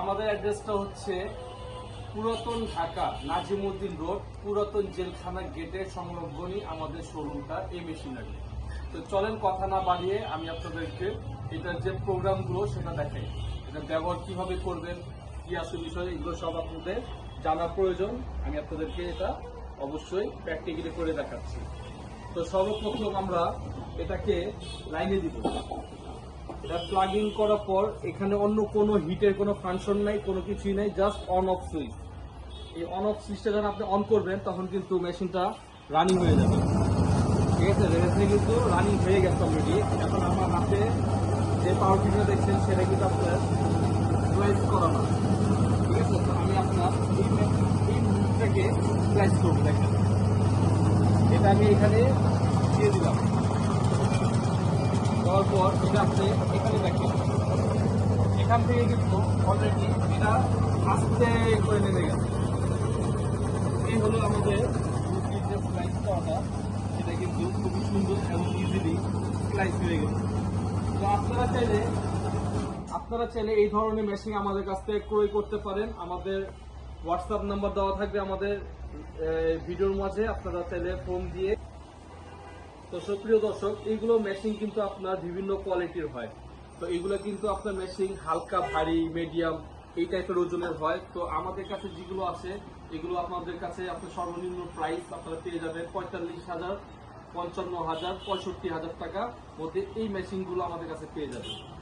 আমাদের অ্যাড্রেসটা হচ্ছে পুরাতন ঢাকা, নাজিমুদ্দিন রোড, পুরাতন জেলখানা গেটের সংলগ্নই আমাদের শোরুমটা এই মেশিনারি তো। চলেন কথা না বাড়িয়ে আমি আপনাদেরকে এটার যে প্রোগ্রামগুলো সেটা দেখাই। এটা ব্যবহার কীভাবে করবেন, কি আছে বিষয়, এগুলো সব আপনাদের জানা প্রয়োজন। আমি আপনাদেরকে এটা অবশ্যই প্র্যাকটিক্যালি করে দেখাচ্ছি। তো সর্বপ্রথম আমরা এটাকে লাইনে দিব। এটা প্লাগ ইন করার পর এখানে অন্য কোনো হিটের কোনো ফাংশন নাই, কোনো কিছুই নাই জাস্ট অন অফ সুইচ এই অন অফ সুইচটা যখন আপনি অন করবেন, তখন কিন্তু মেশিনটা রানিং হয়ে যাবে। ঠিক আছে? মেশিনে কিন্তু রানিং হয়ে গেছে অলরেডি এখন আমার হাতে যে পাওয়ার ফিটার দেখছেন, সেটা কিন্তু আপনার প্রাইস করা না ঠিক আছে? তো আমি আপনার এই এই প্রাইস করব, দেখেন। এটা আমি এখানে দিয়ে দিলাম। পর এটা আপনি এখানে দেখেন। এখান থেকে কিন্তু অলরেডি এটা আস্তে করে নেমে গেছে। এই হলো আমাদের মুরগির যে স্লাইস করাটা সেটা কিন্তু খুবই সুন্দর এবং ইজিলি স্লাইস হয়ে গেছে। তো আপনারা চাইলে আপনারা চাইলে এই ধরনের মেশিন আমাদের কাছ থেকে ক্রয় করতে পারেন। আমাদের হোয়াটসঅ্যাপ নাম্বার দেওয়া থাকবে আমাদের ভিডিওর মাঝে। আপনারা চাইলে ফোন দিয়ে তো সক্রিয় দর্শক, এইগুলো মেশিন কিন্তু আপনার বিভিন্ন কোয়ালিটির হয়। তো এগুলো কিন্তু আপনার মেশিন হালকা, ভারী মিডিয়াম এই টাইপের ওজনের হয়। তো আমাদের কাছে যেগুলো আছে, এগুলো আপনাদের কাছে আপনার সর্বনিম্ন প্রাইস আপনারা পেয়ে যাবেন পঁয়তাল্লিশ হাজার, পঞ্চান্ন হাজার, পঁয়ষট্টি হাজার টাকা মধ্যে এই মেশিনগুলো আমাদের কাছে পেয়ে যাবেন।